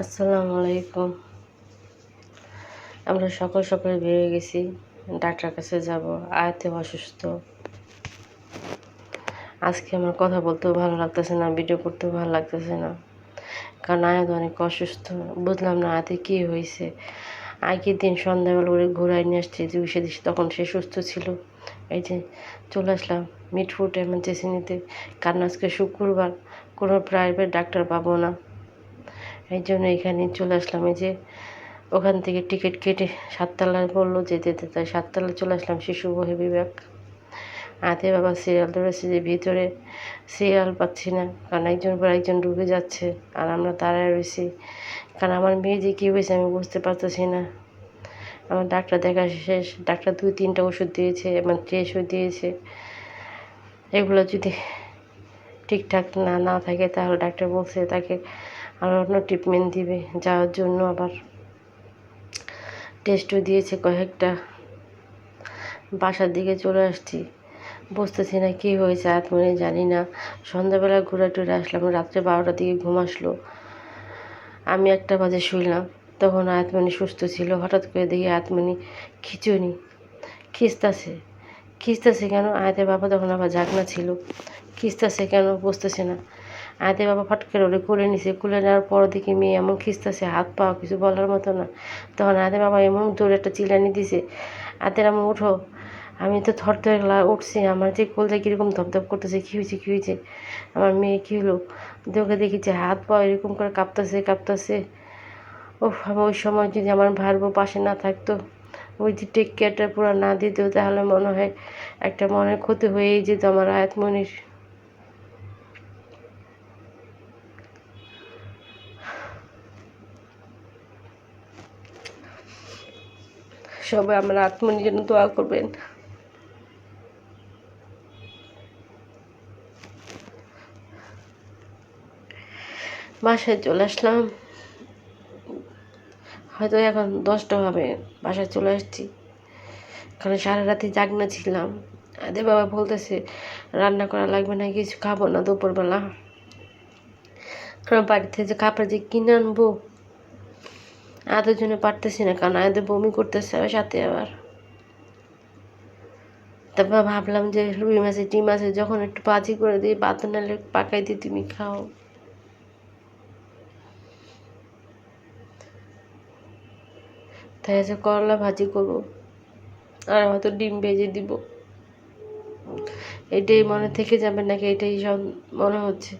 আসসালামু আলাইকুম। আমরা সকাল সকাল বেরিয়ে গেছি ডাক্তার কাছে যাব আয়াতে অসুস্থ। আজকে আমার কথা বলতেও ভালো লাগতেছে না ভিডিও করতেও ভালো লাগতেছে না। কারণ আয়াত অনেক অসুস্থ, বুঝলাম না আয়াতে কী হয়েছে। আগের দিন সন্ধ্যাবেলা করে ঘুরাই নিয়ে আসছি দুইশে দিছি তখন সে সুস্থ ছিল। এই যে চলে আসলাম মিটফুট এমার্জেন্সি নিতে কারণ আজকে শুক্রবার, কোনো প্রাইভেট ডাক্তার পাবো না। এই জন্য এখানে চলে আসলাম। এই যে ওখান থেকে টিকিট কেটে সাততলায় বলল যেতে যেতে, তাই সাততলায় চলে আসলাম শিশু বহি বিভাগ। হাতে বাবা সিরিয়াল ধরেছে যে ভিতরে সিরিয়াল পাচ্ছি না, কারণ একজন পর একজন ঢুকে যাচ্ছে, আর আমরা দাঁড়ায় রয়েছি। কারণ আমার মেয়ে যে কী হয়েছে আমি বুঝতে পারতেছি না। আমার ডাক্তার দেখা শেষ, ডাক্তার দুই তিনটা ওষুধ দিয়েছে এবং ওষুধ দিয়েছে। এগুলো যদি ঠিকঠাক না না থাকে তাহলে ডাক্তার বলছে তাকে আর অন্য ট্রিটমেন্ট দিবে, যাওয়ার জন্য আবার টেস্টও দিয়েছে কয়েকটা। বাসার দিকে চলে আসছি, বুঝতেছি না কী হয়েছে আত্মনে জানি না। সন্ধ্যাবেলা ঘুরে টুরে আসলাম, রাত্রে বারোটার দিকে ঘুম আসলো। আমি একটা বাজে শুইলাম, তখন আয়াতমণি সুস্থ ছিল, হঠাৎ করে দেখি আয়াতমণি খিচুনি খিস্তাছে খিস্তাছে কেন? আয়াতের বাবা তখন আবার জাগনা ছিল। খিস্তাছে কেন? বুঝতেছে না। আয়াতে বাবা ফট করে ওরে কোলে নিছে কোলে নেওয়ার পর দেখি মেয়ে এমন খিস্তাছে, হাত পা কিছু বলার মতো না। তখন আয়াতে বাবা এমন দৌড়ে একটা চিলানি দিছে আয়াতের আমি উঠো আমি তো থর থর উঠছি, আমার যে কোলটা কীরকম ধপধপ করতেছে, কী হয়েছে কী হয়েছে? আমার মেয়ে কী হলো? ওকে দেখি যে হাত পা এরকম করে কাঁপতেছে কাঁপতেছে। ও আমি ওই সময় যদি আমার ভাইবো পাশে না থাকতো, ওই যে টেক কেয়ারটা পুরো না দিত, তাহলে মনে হয় একটা মনের ক্ষতি হয়েই যেত আমার আয়াতমনির। সবাই আমার আত্মনির জন্য দোয়া করবেন। বাসায় চলে আসলাম। হয়তো এখন দশটা হবে, বাসায় চলে আসছি। কারণ সারা রাতে জাগনা ছিলাম। আদে বাবা বলতেছে, রান্না করা লাগবে না, কিছু খাব না দুপুরবেলা। কারণ বাড়িতে যে কাপড় যে কিনে আনব আদের জন্য পারতেছি না, কারণ আদের বমি করতেছে আবার সাথে আবার। তারপর ভাবলাম যে রুই মাছে, ডিম আছে যখন একটু বাজি করে দিই বাত নালে পাকাই দিই, তুমি খাও। তাই আছে করলা ভাজি করব। আর হয়তো ডিম ভেজে দিব। এটাই মনে থেকে যাবে নাকি, এটাই সব মনে হচ্ছে।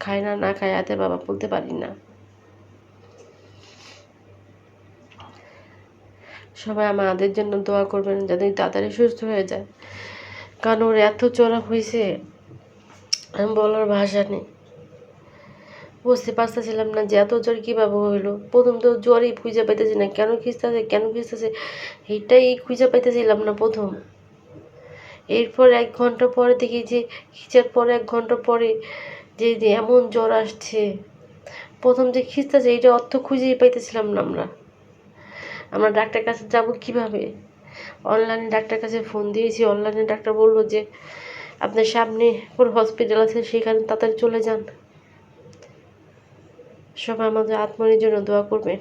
খায় না না খায় হাতে বাবা বলতে পারি না। সবাই আমাদের জন্য দোয়া করবেন যাতে তাড়াতাড়ি সুস্থ হয়ে যায় কারণ ওর এত চড়া হয়েছে আমি বলার ভাষা নেই। বুঝতে পারতেছিলাম না যে এত জ্বর কীভাবে হইল। প্রথম তো জ্বরই খুঁজে পাইতেছি না, কেন খিস্তাছে কেন খিস্তাছে এইটাই খুঁজে পাইতেছিলাম না প্রথম। এরপর এক ঘণ্টা পরে দেখি যে, খিচার পরে এক ঘণ্টা পরে যে এমন জ্বর আসছে। প্রথম যে খিস্তাছে এইটা অর্থ খুঁজেই পাইতেছিলাম না আমরা। আমরা ডাক্তারের কাছে যাব কীভাবে? অনলাইনে ডাক্তারের কাছে ফোন দিয়েছি অনলাইনে ডাক্তার বলল যে, আপনার সামনে কোনো হসপিটাল আছে সেখানে তাড়াতাড়ি চলে যান। সবাই আমাদের আত্মনির জন্য দোয়া করবেন।